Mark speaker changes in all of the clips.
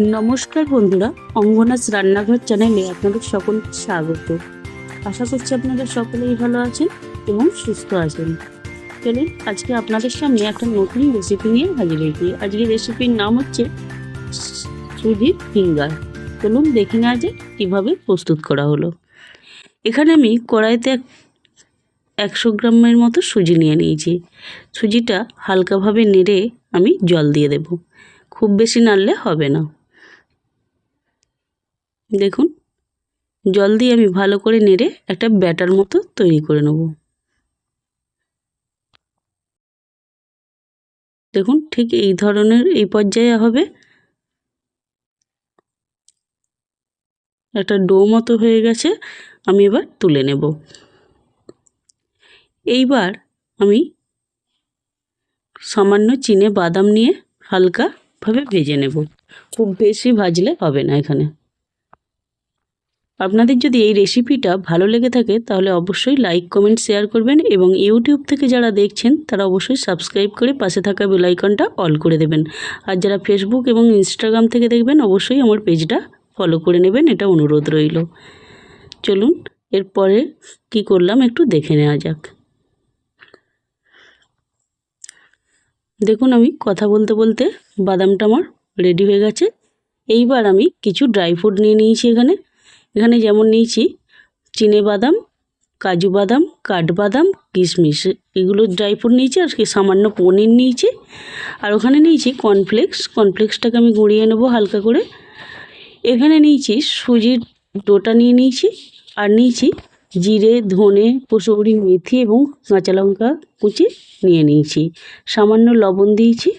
Speaker 1: নমস্কার বন্ধুরা অঙ্গনাস রান্নাঘর চ্যানেলে আপনাদের সকলকে স্বাগত। আশা করছি আপনারা সকলেই ভালো আছেন এবং সুস্থ আছেন। চলুন, আজকে আপনাদের সামনে একটা নতুন রেসিপি নিয়ে হাজির হয়েছি আজকে রেসিপির নাম হচ্ছে সুজির ফিঙ্গার। চলুন দেখে নেওয়া যায় কীভাবে প্রস্তুত করা হলো। এখানে আমি কড়াইতে এক একশো গ্রামের মতো সুজি নিয়ে নিয়েছি। সুজিটা হালকাভাবে নেড়ে আমি জল দিয়ে দেব। খুব বেশি নাড়লে হবে না। দেখুন, জল দিয়ে আমি ভালো করে নেড়ে একটা ব্যাটার মতো তৈরি করে নেব। দেখুন, ঠিক এই ধরনের এই পর্যায়ে হবে। একটা ডো মতো হয়ে গেছে, আমি এবার তুলে নেব। এইবার আমি সামান্য চিনে বাদাম নিয়ে হালকাভাবে ভেজে নেব। খুব বেশি ভাজলে হবে না এখানে। আপনাদের যদি এই রেসিপিটা ভালো লেগে থাকে, তাহলে অবশ্যই লাইক কমেন্ট শেয়ার করবেন এবং ইউটিউব থেকে যারা দেখছেন, তারা অবশ্যই সাবস্ক্রাইব করে পাশে থাকা বেলাইকনটা অল করে দেবেন। আর যারা ফেসবুক এবং ইনস্টাগ্রাম থেকে দেখবেন, অবশ্যই আমার পেজটা ফলো করে নেবেন, এটা অনুরোধ রইল। চলুন, এরপরে কি করলাম একটু দেখে নেওয়া যাক। দেখুন আমি কথা বলতে বলতে বাদামটা আমার রেডি হয়ে গেছে। এইবার আমি কিছু ড্রাই ফ্রুট নিয়ে নিয়েছি এখানে। এখানে যেমন নিয়েছি, চিনে বাদাম, কাজু বাদাম কাঠবাদাম কিশমিশ। এগুলো ড্রাই ফ্রুট নিয়েছি আর কি সামান্য পনির নিয়েছি। আর ওখানে নিয়েছি কর্নফ্লেক্স কর্নফ্লেক্সটাকে আমি গুঁড়িয়ে নেব হালকা করে। এখানে নিয়েছি সুজির ডোটা নিয়ে নিয়েছি। আর নিয়েছি জিরে, ধনে, কসৌরি, মেথি এবং কাঁচা লঙ্কা কুচি নিয়ে নিয়েছি। সামান্য লবণ দিয়েছি।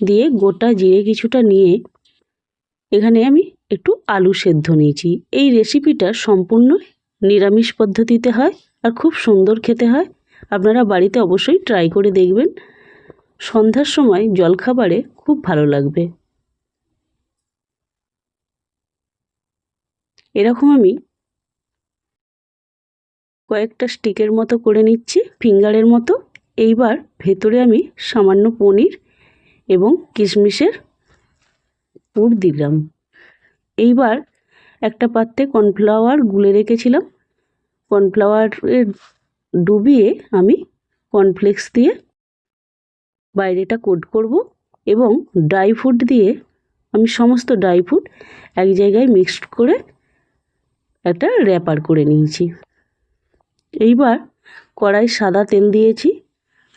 Speaker 1: দিয়ে গোটা জিরে কিছুটা নিয়ে এখানে আমি একটু আলু সেদ্ধ নিয়েছি। এই রেসিপিটা সম্পূর্ণ নিরামিষ পদ্ধতিতে হয় আর খুব সুন্দর খেতে হয়। আপনারা বাড়িতে অবশ্যই ট্রাই করে দেখবেন। সন্ধ্যার সময় জলখাবারে খুব ভালো লাগবে। এরকম আমি কয়েকটা স্টিকের মতো করে নিচ্ছি ফিঙ্গারের মতো। এইবার ভেতরে আমি সামান্য পনির এবং কিশমিশের পুর দিলাম। এইবার একটা পাত্রে কর্নফ্লাওয়ার গুলে রেখেছিলাম। কর্নফ্লাওয়ারে ডুবিয়ে আমি কর্নফ্লেক্স দিয়ে বাইরেটা কোট করব এবং ড্রাই ফ্রুট দিয়ে আমি সমস্ত ড্রাই ফ্রুট এক জায়গায় মিক্সড করে একটা র্যাপার করে নিয়েছি। এইবার কড়াই সাদা তেল দিয়েছি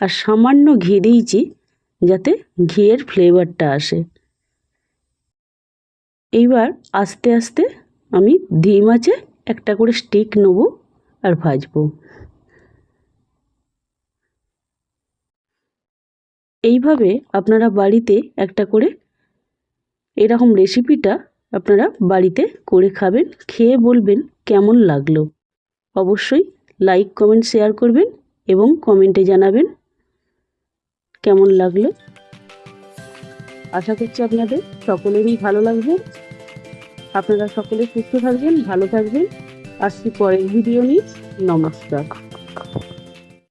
Speaker 1: আর সামান্য ঘি দিয়েছি যাতে ঘিয়ের ফ্লেভারটা আসে। এইবার আস্তে আস্তে আমি ধিম আছে একটা করে স্টিক নেব আর ভাজবো। এইভাবে আপনারা বাড়িতে একটা করে এরকম রেসিপিটা আপনারা বাড়িতে করে খাবেন, খেয়ে বলবেন কেমন লাগল। অবশ্যই লাইক, কমেন্ট, শেয়ার করবেন এবং কমেন্টে জানাবেন কেমন লাগল। আশা করছি আপনাদের সকলেরই ভালো লাগবে। আপনারা সকলে সুস্থ থাকবেন ভালো থাকবেন। আসছি পরের ভিডিও নিয়ে। নমস্কার।